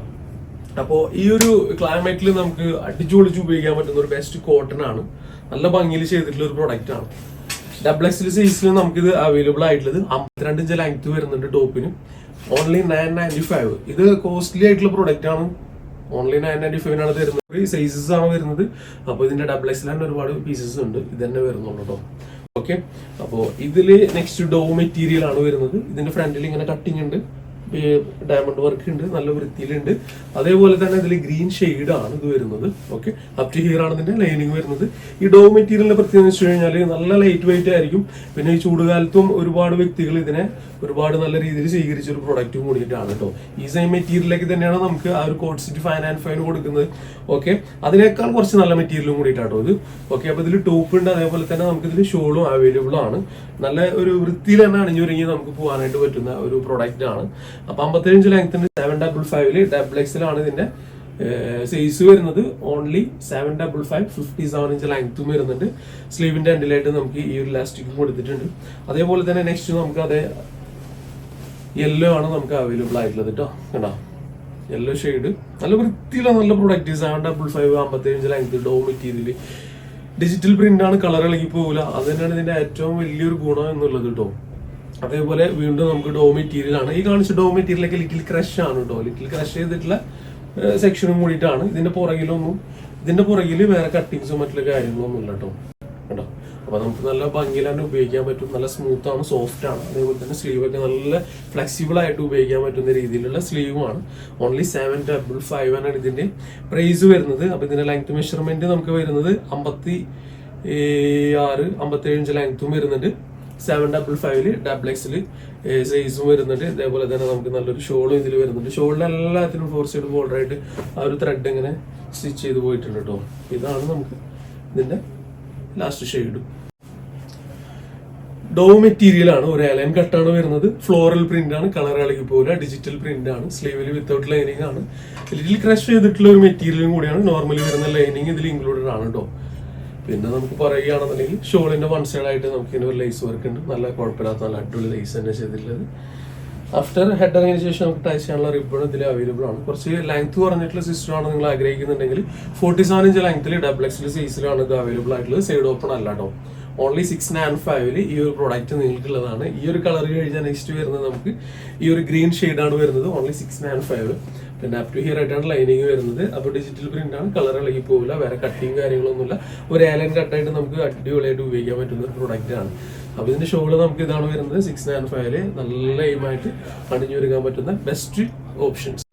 Speaker 1: അപ്പോൾ ഈ ഒരു ക്ലൈമറ്റിൽ നമുക്ക് അടിച്ചുപൊളിച്ച് ഉപയോഗിക്കാൻ പറ്റുന്ന ഒരു ബെസ്റ്റ് കോട്ടൺ ആണ്. നല്ല ഭംഗിയിൽ ചെയ്തിട്ടുള്ള ഒരു പ്രൊഡക്റ്റ് ആണ്. ഡബിൾ എക്സിൽ സൈസിൽ നമുക്കിത് അവൈലബിൾ ആയിട്ടുള്ളത് അമ്പത്തിരണ്ട് ഇഞ്ച് ലെങ്ത് വരുന്നുണ്ട് ടോപ്പിന് ഓൺലി നയൻ നയന്റി ഫൈവ് ഇത് കോസ്റ്റ്ലി ആയിട്ടുള്ള പ്രൊഡക്റ്റ് ആണ്. ഓൺലി നയൻ നയന്റി ഫൈവിനാണ് തരുന്നത്. സൈസസ് ആണ് വരുന്നത്. അപ്പോൾ ഇതിന്റെ ഡബിൾ എക്സിൽ തന്നെ ഒരുപാട് പീസസ് ഉണ്ട്. ഇത് തന്നെ വരുന്നുള്ളൂ കേട്ടോ ഓക്കെ അപ്പോൾ ഇതിൽ നെക്സ്റ്റ് ഡോ മെറ്റീരിയൽ ആണ് വരുന്നത്. ഇതിന്റെ ഫ്രണ്ടിൽ ഇങ്ങനെ കട്ടിങ് ഉണ്ട്. ഡയമണ്ട് വർക്ക് ഉണ്ട് നല്ല വൃത്തിയിലുണ്ട്. അതേപോലെ തന്നെ ഇതിൽ ഗ്രീൻ ആണ് ഇത് വരുന്നത്. ഓക്കെ അപ് ടു ഹിയർ ആണ് ഇതിന്റെ ലൈനിങ് വരുന്നത്. ഈ ഡോ മെറ്റീരിയലിന്റെ പ്രത്യേകത വെച്ച് കഴിഞ്ഞാൽ നല്ല ലൈറ്റ് വെയിറ്റ് ആയിരിക്കും. പിന്നെ ഈ ചൂടുകാലത്തും ഒരുപാട് വ്യക്തികൾ ഇതിനെ ഒരുപാട് നല്ല രീതിയിൽ സ്വീകരിച്ച ഒരു പ്രൊഡക്റ്റ് കൂടിയിട്ടാണ് കേട്ടോ. ഈ സെയിം മെറ്റീരിയലിലേക്ക് തന്നെയാണ് നമുക്ക് ആ ഒരു കോഡ് സിറ്റി ഫൈൻ ആൻഡ് ഫൈൻ കൊടുക്കുന്നത്. ഓക്കെ അതിനേക്കാൾ കുറച്ച് നല്ല മെറ്റീരിയലും കൂടിയിട്ടാണ് ഇത്. ഓക്കെ അപ്പോൾ ഇതിൽ ടോപ്പ് ഉണ്ട് അതേപോലെ തന്നെ നമുക്ക് ഇതിൽ ഷോളും അവൈലബിൾ ആണ്. നല്ല ഒരു വൃത്തിയിൽ തന്നെ അണിഞ്ഞൊരുങ്ങി നമുക്ക് പോകാനായിട്ട് പറ്റുന്ന ഒരു പ്രൊഡക്റ്റ് ആണ്. അപ്പൊ അമ്പത്തിയഞ്ച് ലെങ്ത്തിന്റെ സെവൻ ഡബിൾ ഫൈവിൽ ഡബിൾ എക്സിലാണ് ഇതിന്റെ സൈസ് വരുന്നത്. Only seven double five fifty seven inch ലെങ്ത്തും വരുന്നുണ്ട്. സ്ലീവിന്റെ എൻഡിലായിട്ട് നമുക്ക് ഈ ഒരു ലാസ്റ്റിക്കും കൊടുത്തിട്ടുണ്ട്. അതേപോലെ തന്നെ നെക്സ്റ്റ് നമുക്ക് അതേ യെല്ലോ ആണ് നമുക്ക് അവൈലബിൾ ആയിട്ടുള്ളത് കേട്ടോ കേട്ടോ യെല്ലോ ഷെയ്ഡ് നല്ല വൃത്തിയുള്ള നല്ല പ്രൊഡക്റ്റ് സെവൻ ഡബിൾ ഫൈവ് അമ്പത്തിയഞ്ച് ലെങ്ത് ഡോ മെറ്റീരിയൽ ഡിജിറ്റൽ പ്രിന്റ് ആണ് കളർ ഇളകി പോകില്ല അത് തന്നെയാണ് ഇതിന്റെ ഏറ്റവും വലിയൊരു ഗുണം എന്നുള്ളത് കേട്ടോ അതേപോലെ വീണ്ടും നമുക്ക് ഡോ മെറ്റീരിയൽ ആണ്. ഈ കാണിച്ച ഡോ മെറ്റീരിയലൊക്കെ ലിറ്റിൽ ക്രഷ് ആണ് കേട്ടോ ലിറ്റിൽ ക്രഷ് ചെയ്തിട്ടുള്ള സെക്ഷനും കൂടിയിട്ടാണ്. ഇതിന്റെ പുറകിലൊന്നും ഇതിന്റെ പുറകിൽ വേറെ കട്ടിങ്സും മറ്റുള്ള കാര്യങ്ങളൊന്നും ഇല്ല കേട്ടോ കേട്ടോ അപ്പൊ നമുക്ക് നല്ല ഭംഗിയിൽ തന്നെ ഉപയോഗിക്കാൻ പറ്റും. നല്ല സ്മൂത്ത് ആണ് സോഫ്റ്റ് ആണ്. അതേപോലെ തന്നെ സ്ലീവ് ഒക്കെ നല്ല ഫ്ലെക്സിബിൾ ആയിട്ട് ഉപയോഗിക്കാൻ പറ്റുന്ന രീതിയിലുള്ള സ്ലീവുമാണ് ഓൺലി സെവൻ ഡബിൾ ഫൈവ് ആണ് ഇതിന്റെ പ്രൈസ് വരുന്നത്. അപ്പോൾ ഇതിന്റെ ലെങ്ത് മെഷർമെന്റ് നമുക്ക് വരുന്നത് അമ്പത്തി ആറ് അമ്പത്തി ഏഴ് ഇഞ്ച് ലെങ്ത്തും വരുന്നുണ്ട്. സെവൻ ഡബിൾ ഫൈവിൽ ഡബിൾ എക്സിൽ സൈസും വരുന്നുണ്ട്. ഇതേപോലെ തന്നെ നമുക്ക് നല്ലൊരു ഷോളും ഇതിൽ വരുന്നുണ്ട്. ഷോളിൽ എല്ലാത്തിനും ഫോർ സൈഡ് ബോർഡർ ആയിട്ട് ആ ഒരു ത്രെഡ് ഇങ്ങനെ സ്റ്റിച്ച് ചെയ്ത് പോയിട്ടുണ്ട് കേട്ടോ ഇതാണ് നമുക്ക് ഇതിന്റെ ലാസ്റ്റ് ഷെയ്ഡ് ഡോ മെറ്റീരിയൽ ആണ് ഒരു എലൈൻ കട്ടാണ് വരുന്നത്. ഫ്ലോറൽ പ്രിന്റ് ആണ് കളർ ഇളകി പോലെ ഡിജിറ്റൽ പ്രിന്റ് ആണ്. സ്ലീവിൽ വിത്തൗട്ട് ലൈനിങ് ആണ്. ലിറ്റിൽ ക്രഷ് ചെയ്തിട്ടുള്ള ഒരു മെറ്റീരിയലും കൂടിയാണ്. നോർമലി വരുന്ന ലൈനിങ് ഇതിൽ ഇൻക്ലൂഡഡ് ആണ് കേട്ടോ പിന്നെ നമുക്ക് പറയുകയാണെന്നുണ്ടെങ്കിൽ ഷോളിന്റെ വൺ സൈഡ് ആയിട്ട് നമുക്ക് ഇതിന് ഒരു ലൈസ് വർക്ക് ഉണ്ട്. നല്ല കുഴപ്പമില്ലാത്ത നല്ല അടിപൊളി ലേസ് തന്നെ ചെയ്തിട്ടുള്ളത്. ആഫ്റ്റർ ഹെഡ് ഇറങ്ങിയ ശേഷം നമുക്ക് ടൈസ് ചെയ്യാനുള്ള റിബൺ ഇതിൽ അവൈലബിൾ ആണ്. കുറച്ച് ലെങ്ത് കുറഞ്ഞിട്ടുള്ള സിസ്റ്റം ആണ് നിങ്ങൾ ആഗ്രഹിക്കുന്നുണ്ടെങ്കിൽ ഫോർട്ടി സെവൻ ഇഞ്ച് ലെങ്ത്തിൽ ഡബിൾ എക്സിൽ സൈസിലാണ് ഇത് അവൈലബിൾ ആയിട്ടുള്ളത്. സൈഡ് ഓപ്പൺ അല്ല കേട്ടോ ഓൺലി സിക്സ് ആൻഡ് ഫൈവിൽ ഈ ഒരു പ്രോഡക്റ്റ് നിങ്ങൾക്കുള്ളതാണ്. ഈ ഒരു കളർ കഴിഞ്ഞാൽ നെക്സ്റ്റ് വരുന്നത് നമുക്ക് ഈ ഒരു ഗ്രീൻ ആണ് വരുന്നത് ഓൺലി സിക്സ് ആൻഡ് ഫൈവ് പിന്നെ അപ് ടു ഹിയർ ആയിട്ടാണ് ലൈനിങ് വരുന്നത്. അപ്പോൾ ഡിജിറ്റൽ പ്രിന്റ് ആണ്. കളർ ഇളകി പോകില്ല വേറെ കട്ടിങ് കാര്യങ്ങളൊന്നുമില്ല. ഒരു ഏലൻ കട്ടായിട്ട് നമുക്ക് അടിപൊളിയായിട്ട് ഉപയോഗിക്കാൻ പറ്റുന്ന ഒരു പ്രൊഡക്റ്റ് ആണ്. അപ്പോൾ ഇതിന്റെ ഷോൾ നമുക്ക് ഇതാണ് വരുന്നത് സിക്സ് നയൻ ഫൈവിൽ നല്ല എയിമായിട്ട് അണിഞ്ഞൊരുക്കാൻ പറ്റുന്ന ബെസ്റ്റ് ഓപ്ഷൻസ്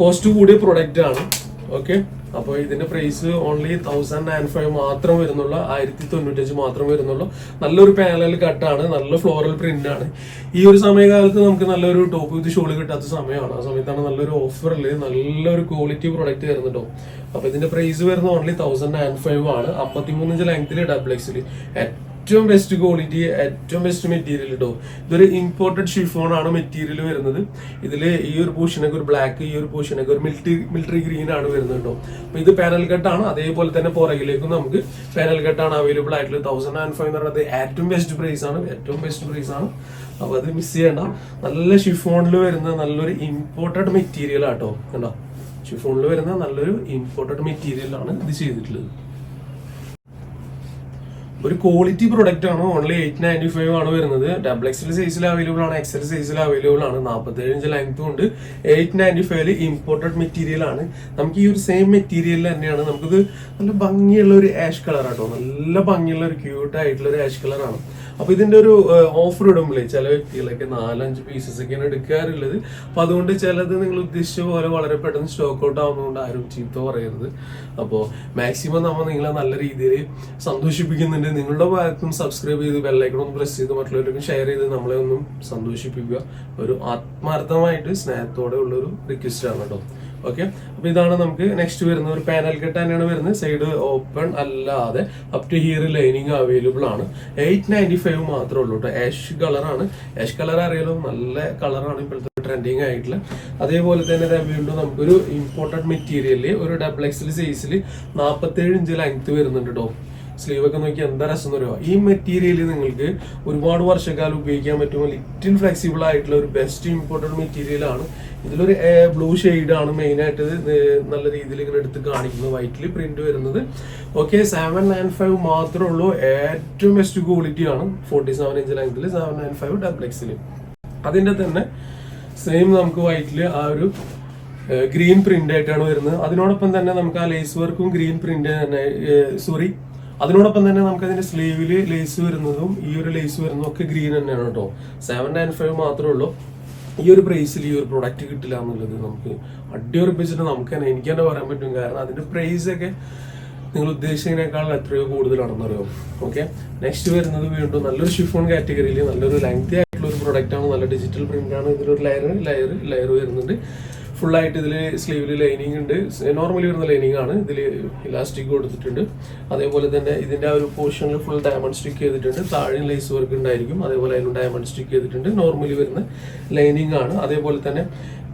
Speaker 1: കോസ്റ്റ് കൂടിയ പ്രൊഡക്റ്റ് ആണ്. ഓക്കെ അപ്പോൾ ഇതിന്റെ price only thousand nine five മാത്രം വരുന്നുള്ളൂ. ആയിരത്തി തൊണ്ണൂറ്റഞ്ച് മാത്രം വരുന്നുള്ളൂ. നല്ലൊരു പാനൽ കട്ടാണ് നല്ല ഫ്ലോറൽ പ്രിന്റ് ആണ്. ഈ ഒരു സമയകാലത്ത് നമുക്ക് നല്ലൊരു ടോപ്പ് വിത്ത് ഷോൾ കിട്ടാത്ത സമയമാണ്. ആ സമയത്താണ് നല്ലൊരു ഓഫറിൽ നല്ലൊരു ക്വാളിറ്റി പ്രൊഡക്റ്റ് വരുന്നുണ്ടോ അപ്പൊ ഇതിന്റെ പ്രൈസ് വരുന്നത് ഓൺലി തൗസൻഡ് നയൻ ഫൈവ് ആണ്. അമ്പത്തിമൂന്നിഞ്ച് ലെങ്ത്തിൽ ഡബിൾ എക്സിൽ ഏറ്റവും ബെസ്റ്റ് ക്വാളിറ്റി ഏറ്റവും ബെസ്റ്റ് മെറ്റീരിയൽ കേട്ടോ ഇതൊരു ഇമ്പോർട്ടഡ് ഷിഫോൺ ആണ് മെറ്റീരിയൽ വരുന്നത്. ഇതിൽ ഈ ഒരു പോർഷനൊക്കെ ഒരു ബ്ലാക്ക് ഈ ഒരു പോർഷനൊക്കെ ഒരു മിലിറ്ററി മിലിറ്ററി ഗ്രീൻ ആണ് വരുന്നത് കേട്ടോ. അപ്പൊ ഇത് പാനൽ കട്ടാണ് അതേപോലെ തന്നെ പുറകിലേക്കും നമുക്ക് പാനൽ കട്ടാണ് അവൈലബിൾ ആയിട്ടുള്ളത്. തൗസൻഡ് ആൻഡ് ഫൈവ് എന്ന് പറയുന്നത് ഏറ്റവും ബെസ്റ്റ് പ്രൈസ് ആണ്. ഏറ്റവും ബെസ്റ്റ് പ്രൈസ് ആണ്. അപ്പൊ അത് മിസ് ചെയ്യണ്ട. നല്ല ഷിഫോണിൽ വരുന്ന നല്ലൊരു ഇമ്പോർട്ടഡ് മെറ്റീരിയൽ ആട്ടോ കണ്ടോ? ഷിഫോണിൽ വരുന്ന നല്ലൊരു ഇമ്പോർട്ടഡ് മെറ്റീരിയൽ ആണ് ഇത് ചെയ്തിട്ടുള്ളത്. ഒരു ക്വാളിറ്റി പ്രൊഡക്റ്റ് ആണ്? ഓൺലി എയ്റ്റ് നയന്റി ഫൈവ് ആണ് വരുന്നത്. ഡബിൾ എക്സൽ സൈസിൽ അവൈലബിൾ ആണ്. എക്സൽ സൈസിൽ അവൈലബിൾ ആണ്. നാൽപ്പത്തേഴ് ഇഞ്ച് ലെങ്ത്തും ഉണ്ട്. എയ്റ്റ് നയന്റി ഫൈവിൽ ഇമ്പോർട്ടഡ് മെറ്റീരിയൽ ആണ്. നമുക്ക് ഈ ഒരു സെയിം മെറ്റീരിയൽ തന്നെയാണ്. നമുക്കിത് നല്ല ഭംഗിയുള്ള ഒരു ആഷ് കളർ ആട്ടോ. നല്ല ഭംഗിയുള്ള ഒരു ക്യൂട്ട് ആയിട്ടുള്ള ഒരു ആഷ് കളർ ആണ് അപ്പൊ ഇതിന്റെ ഒരു ഓഫർ ഇടുമ്പോഴേ ചില വ്യക്തികളൊക്കെ നാലഞ്ച് പീസസ് ഒക്കെയാണ് എടുക്കാറുള്ളത്. അപ്പൊ അതുകൊണ്ട് ചിലത് നിങ്ങൾ ഉദ്ദേശിച്ച പോലെ വളരെ പെട്ടെന്ന് സ്റ്റോക്ക് ഔട്ട് ആവുന്നതുകൊണ്ട് ആരും ചീത്ത പറയരുത്. അപ്പോൾ മാക്സിമം നമ്മൾ നിങ്ങളെ നല്ല രീതിയിൽ സന്തോഷിപ്പിക്കുന്നുണ്ട്. നിങ്ങളുടെ ഭാഗത്തും സബ്സ്ക്രൈബ് ചെയ്ത് ബെല്ലൈക്കൺ ഒന്ന് പ്രസ് ചെയ്ത് മറ്റുള്ളവർക്കും ഷെയർ ചെയ്ത് നമ്മളെ ഒന്നും സന്തോഷിപ്പിക്കുക. ഒരു ആത്മാർത്ഥമായിട്ട് സ്നേഹത്തോടെ ഉള്ളൊരു റിക്വസ്റ്റ് ആണ് കേട്ടോ. ഓക്കെ അപ്പൊ ഇതാണ് നമുക്ക് നെക്സ്റ്റ് വരുന്ന ഒരു പാനൽ കെട്ട് തന്നെയാണ് വരുന്നത്. സൈഡ് ഓപ്പൺ അല്ലാതെ up to here lining available ആണ്. എയ്റ്റ് നയന്റി ഫൈവ് മാത്രമേ ഉള്ളൂ കേട്ടോ ആഷ് കളറാണ് ആഷ് കളർ അറിയാലോ നല്ല കളറാണ് ഇപ്പോഴത്തെ ട്രെൻഡിങ് ആയിട്ടുള്ള. അതേപോലെ തന്നെ വീണ്ടും നമുക്കൊരു ഇമ്പോർട്ടന്റ് മെറ്റീരിയലിൽ ഒരു ഡബിൾ എക്സൽ സൈസിൽ നാൽപ്പത്തേഴ് ഇഞ്ച് ലെങ്ത് വരുന്നുണ്ട് കേട്ടോ സ്ലീവ് ഒക്കെ നോക്കി എന്താ രസം എന്ന് പറയുക ഈ മെറ്റീരിയൽ നിങ്ങൾക്ക് ഒരുപാട് വർഷക്കാലം ഉപയോഗിക്കാൻ പറ്റും ലിറ്റിൽ ഫ്ലെക്സിബിൾ ആയിട്ടുള്ള ഒരു ബെസ്റ്റ് ഇമ്പോർട്ടഡ് മെറ്റീരിയൽ ആണ്. ഇതിലൊരു ബ്ലൂ ഷെയ്ഡ് ആണ് മെയിൻ ആയിട്ട് നല്ല രീതിയിൽ ഇങ്ങനെ എടുത്ത് കാണിക്കുന്നത് വൈറ്റിൽ പ്രിന്റ് വരുന്നത്. ഓക്കെ സെവൻ നയൻ ഫൈവ് മാത്രമേ ഉള്ളൂ. ഏറ്റവും ബെസ്റ്റ് ക്വാളിറ്റി ആണ്. Forty seven inch ലെങ്തിൽ seven nine five double XL അതിന്റെ തന്നെ സെയിം നമുക്ക് വൈറ്റിൽ ആ ഒരു ഗ്രീൻ പ്രിന്റ് ആയിട്ടാണ് വരുന്നത്. അതിനോടൊപ്പം തന്നെ നമുക്ക് ആ ലേസ് വർക്കും ഗ്രീൻ പ്രിന്റ് തന്നെ സോറി അതിനോടൊപ്പം തന്നെ നമുക്ക് അതിന്റെ സ്ലീവിൽ ലേസ് വരുന്നതും ഈ ഒരു ലേസ് വരുന്നതും ഒക്കെ ഗ്രീൻ തന്നെയാണ് കേട്ടോ. സെവൻ നയൻ ഫൈവ് മാത്രമേ ഉള്ളൂ. ഈ ഒരു പ്രൈസിൽ ഈ ഒരു പ്രൊഡക്റ്റ് കിട്ടില്ല എന്നുള്ളത് നമുക്ക് അടിയുറപ്പിച്ചിട്ട് നമുക്ക് തന്നെ എനിക്ക് തന്നെ പറയാൻ പറ്റും. കാരണം അതിന്റെ പ്രൈസ് ഒക്കെ നിങ്ങൾ ഉദ്ദേശിച്ചതിനേക്കാൾ എത്രയോ കൂടുതലാണെന്ന് അറിയോ ഓക്കെ നെക്സ്റ്റ് വരുന്നത് വീണ്ടും നല്ലൊരു ഷിഫോൺ കാറ്റഗറിയിൽ നല്ലൊരു ലെങ്തി ആയിട്ടുള്ള ഒരു പ്രൊഡക്റ്റ് ആണ്. നല്ല ഡിജിറ്റൽ പ്രിന്റ് ആണ്. ഇതിലൊരു ലെയർ ലെയർ ലെയർ വരുന്നുണ്ട്. ഫുൾ ആയിട്ട് ഇതിൽ സ്ലീവിൽ ലൈനിങ് ഉണ്ട് നോർമലി വരുന്ന ലൈനിങ് ആണ്. ഇതിൽ ഇലാസ്റ്റിക് കൊടുത്തിട്ടുണ്ട്. അതേപോലെ തന്നെ ഇതിന്റെ ആ ഒരു പോർഷനിൽ ഫുൾ ഡയമണ്ട് സ്റ്റിക്ക് ചെയ്തിട്ടുണ്ട്. താഴെ ലേസ് വർക്ക് ഉണ്ടായിരിക്കും. അതേപോലെ അതിലും ഡയമണ്ട് സ്റ്റിക്ക് ചെയ്തിട്ടുണ്ട്. നോർമലി വരുന്ന ലൈനിങ് ആണ്. അതേപോലെ തന്നെ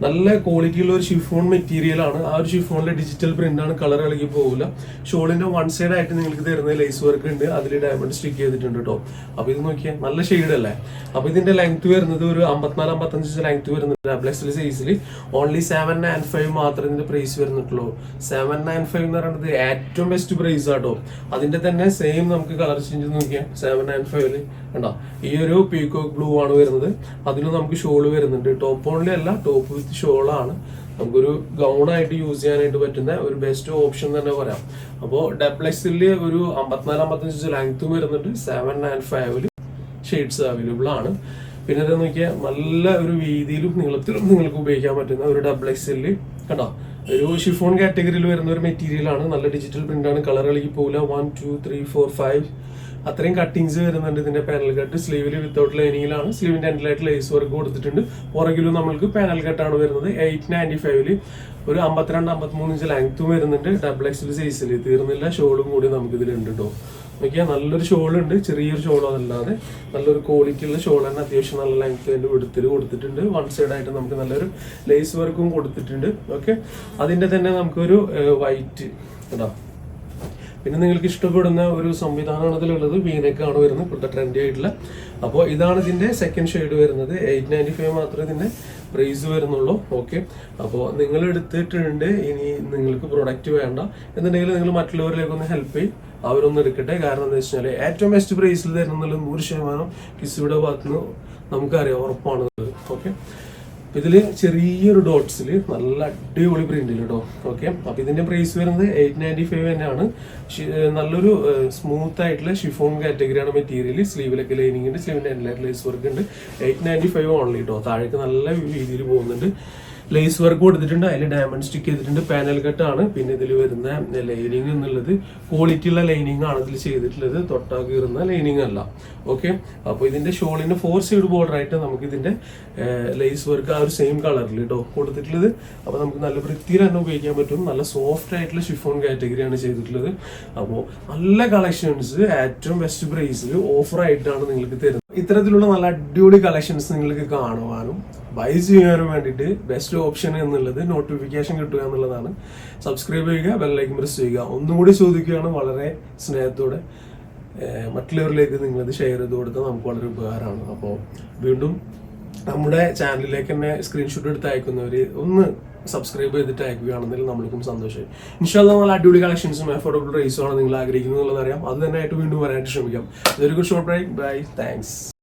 Speaker 1: നല്ല ക്വാളിറ്റി ഉള്ള ഒരു ഷിഫോൺ മെറ്റീരിയൽ ആണ്. ആ ഒരു ഷിഫോണിലെ ഡിജിറ്റൽ പ്രിന്റ് ആണ് കളർ ഇളകി പോകില്ല ഷോളിന്റെ വൺ സൈഡ് ആയിട്ട് നിങ്ങൾക്ക് തരുന്ന ലേസ് വർക്ക് ഉണ്ട്. അതിൽ ഡയമണ്ട് സ്റ്റിക്ക് ചെയ്തിട്ടുണ്ട് കേട്ടോ അപ്പൊ ഇത് നോക്കിയാൽ നല്ല ഷെയ്ഡ് അല്ലേ? അപ്പൊ ഇതിന്റെ ലെങ്ത് വരുന്നത് ഒരു അമ്പത്തിനാല് അമ്പത്തഞ്ച് ലെങ്ത് വരുന്നുണ്ട്. ഡബിൾ സൈസിൽ ഓൺലി സെവൻ നയൻ ഫൈവ് മാത്രമേ ഇതിന്റെ പ്രൈസ് വരുന്നിട്ടുള്ളൂ സെവൻ നയൻ ഫൈവ് എന്ന് പറയുന്നത് ഏറ്റവും ബെസ്റ്റ് പ്രൈസ് ആട്ടോ അതിന്റെ തന്നെ സെയിം നമുക്ക് കളർ ചേഞ്ച് നോക്കിയാൽ സെവൻ നയൻ ഫൈവിൽ കണ്ടോ? ഈ ഒരു പീകോക്ക് ബ്ലൂ ആണ് വരുന്നത്. അതിലും നമുക്ക് ഷോൾ വരുന്നുണ്ട്. ടോപ്പ് ഓൺലി അല്ല ടോപ്പ് വിത്ത് ഷോളാണ് നമുക്കൊരു ഗൗൺ ആയിട്ട് യൂസ് ചെയ്യാനായിട്ട് പറ്റുന്ന ഒരു ബെസ്റ്റ് ഓപ്ഷൻ തന്നെ പറയാം. അപ്പോൾ ഡബിൾ എക്സിൽ ഒരു അമ്പത്തിനാല് അമ്പത്തഞ്ച് ലെങ്ത്തും വരുന്നുണ്ട്. സെവൻ നയൻ ഫൈവിൽ ഷെയ്ഡ്സ് അവൈലബിൾ ആണ്. പിന്നെ എന്താ നോക്കിയാൽ നല്ല ഒരു വീതിയിലും നീളത്തിലും നിങ്ങൾക്ക് ഉപയോഗിക്കാൻ പറ്റുന്ന ഒരു ഡബിൾ എക്സെൽ കണ്ടോ? ഒരു ഷിഫോൺ കാറ്റഗറിയിൽ വരുന്ന ഒരു മെറ്റീരിയൽ ആണ്. നല്ല ഡിജിറ്റൽ പ്രിന്റ് ആണ്. കളിക്ക് പോകില്ല one two three four five അത്രയും കട്ടിങ്സ് വരുന്നുണ്ട് ഇതിന്റെ പാനൽ കട്ട് സ്ലീവിൽ വിത്തൗട്ട് ലൈനിങ്ങിലാണ് സ്ലീവിന്റെ എൻഡിലായിട്ട് ലേസ് വർക്ക് കൊടുത്തിട്ടുണ്ട്. പുറകിലും നമ്മൾക്ക് പാനൽ കട്ടാണ് വരുന്നത്. എയ്റ്റ് നയന്റി ഫൈവിൽ ഒരു അമ്പത്തിരണ്ട് അമ്പത്തിമൂന്ന് ഇഞ്ച് ലെങ്ത്തും വരുന്നുണ്ട്. ഡബിൾ എക്സിൽ സൈസിൽ തീർന്നില്ല. ഷോളും കൂടി നമുക്ക് ഇതിലുണ്ട് കേട്ടോ നോക്കിയാൽ നല്ലൊരു ഷോളുണ്ട്. ചെറിയൊരു ഷോളോ അല്ലാതെ നല്ലൊരു ക്വാളിറ്റിയുള്ള ഷോൾ തന്നെ അത്യാവശ്യം നല്ല ലെങ്ത് അതിന്റെ വിടുത്തിൽ കൊടുത്തിട്ടുണ്ട്. വൺ സൈഡ് ആയിട്ട് നമുക്ക് നല്ലൊരു ലേസ് വർക്കും കൊടുത്തിട്ടുണ്ട്. ഓക്കെ അതിന്റെ തന്നെ നമുക്കൊരു വൈറ്റ് കേട്ടോ പിന്നെ നിങ്ങൾക്ക് ഇഷ്ടപ്പെടുന്ന ഒരു സംവിധാനമാണ് ഇതിലുള്ളത് വീനക്കാണ് വരുന്നത്. ഇപ്പോഴത്തെ ട്രെൻഡി ആയിട്ടുള്ള. അപ്പോൾ ഇതാണ് ഇതിന്റെ സെക്കൻഡ് ഷെയ്ഡ് വരുന്നത്. എയ്റ്റ് നയന്റി ഫൈവ് മാത്രമേ ഇതിന്റെ പ്രൈസ് വരുന്നുള്ളൂ. ഓക്കെ അപ്പോൾ നിങ്ങൾ എടുത്തിട്ടുണ്ട്. ഇനി നിങ്ങൾക്ക് പ്രൊഡക്റ്റ് വേണ്ട. എന്നുണ്ടെങ്കിൽ നിങ്ങൾ മറ്റുള്ളവരിലേക്ക് ഒന്ന് ഹെൽപ്പ് ചെയ്യും. അവരൊന്നും എടുക്കട്ടെ. കാരണം എന്താ വെച്ചാൽ ഏറ്റവും ബെസ്റ്റ് പ്രൈസിൽ തരുന്നുള്ളൂ നൂറ് ശതമാനം കിസിയുടെ ഭാഗത്തുനിന്ന് നമുക്കറിയാം. ഉറപ്പാണ് ഓക്കെ ഇതിൽ ചെറിയൊരു ഡോട്ട്സിൽ നല്ല അടിപൊളി പ്രിന്റ് കേട്ടോ ഓക്കെ അപ്പൊ ഇതിന്റെ പ്രൈസ് വരുന്നത് എയ്റ്റ് നയന്റി ഫൈവ് തന്നെയാണ് നല്ലൊരു സ്മൂത്ത് ആയിട്ടുള്ള ഷിഫോൺ കാറ്റഗറിയാണ് മെറ്റീരിയൽ സ്ലീവിലൊക്കെ ലൈനിങ്ങിന്റെ സ്ലീവിന്റെ ലൈസ് ലേസ് വർക്ക് ഉണ്ട്. എയ്റ്റ് നയന്റി ഫൈവ് ഓൺലി കേട്ടോ താഴേക്ക് നല്ല രീതിയിൽ പോകുന്നുണ്ട്. ലേസ് വർക്ക് കൊടുത്തിട്ടുണ്ട്. അതിൽ ഡയമണ്ട് സ്റ്റിക്ക് ചെയ്തിട്ടുണ്ട്. പാനൽ കട്ട് ആണ്. പിന്നെ ഇതിൽ വരുന്ന ലൈനിങ് എന്നുള്ളത് ക്വാളിറ്റി ഉള്ള ലൈനിങ് ആണ് ഇതിൽ ചെയ്തിട്ടുള്ളത്. തൊട്ടാ ലൈനിങ് അല്ല. ഓക്കെ അപ്പോൾ ഇതിന്റെ ഷോളിന് ഫോർ സൈഡ് ബോർഡർ ആയിട്ട് നമുക്ക് ഇതിന്റെ ലേസ് വർക്ക് ആ ഒരു സെയിം കളറിൽ കേട്ടോ കൊടുത്തിട്ടുള്ളത്. അപ്പോൾ നമുക്ക് നല്ല വൃത്തിയിൽ തന്നെ ഉപയോഗിക്കാൻ പറ്റും. നല്ല സോഫ്റ്റ് ആയിട്ടുള്ള ഷിഫോൺ കാറ്റഗറിയാണ് ചെയ്തിട്ടുള്ളത്. അപ്പോൾ നല്ല കളക്ഷൻസ് ഏറ്റവും ബെസ്റ്റ് പ്രൈസിൽ ഓഫറായിട്ടാണ് നിങ്ങൾക്ക് തരുന്നത്. ഇത്തരത്തിലുള്ള നല്ല അടിപൊളി കളക്ഷൻസ് നിങ്ങൾക്ക് കാണുവാനും ബൈ ചെയ്യാൻ വേണ്ടിയിട്ട് ബെസ്റ്റ് ഓപ്ഷൻ എന്നുള്ളത് നോട്ടിഫിക്കേഷൻ കിട്ടുക എന്നുള്ളതാണ്. സബ്സ്ക്രൈബ് ചെയ്യുക ബെല്ലൈക്ക് പ്രസ് ചെയ്യുക. ഒന്നും കൂടി ചോദിക്കുകയാണ് വളരെ സ്നേഹത്തോടെ. മറ്റുള്ളവരിലേക്ക് നിങ്ങളിത് ഷെയർ ചെയ്ത് കൊടുത്താൽ നമുക്ക് വളരെ ഉപകാരമാണ്. അപ്പോൾ വീണ്ടും നമ്മുടെ ചാനലിലേക്ക് തന്നെ സ്ക്രീൻഷോട്ട് എടുത്ത് അയക്കുന്നവർ ഒന്ന് സബ്സ്ക്രൈബ് ചെയ്തിട്ട് അയക്കുകയാണെന്നുണ്ടെങ്കിൽ നമ്മൾക്കും സന്തോഷമായി ഇൻഷാല്ല നല്ല അടിപൊളി കളക്ഷൻസും എഫോർഡബിൾ റേസും ആണ് നിങ്ങൾ ആഗ്രഹിക്കുന്നത് എന്നുള്ളതറിയാം അത് തന്നെ ആയിട്ട് വീണ്ടും വരാനായിട്ട് ശ്രമിക്കാം. ഇതൊരു ഷോർട്ട് ബ്രേക്ക് ബൈ താങ്ക്സ്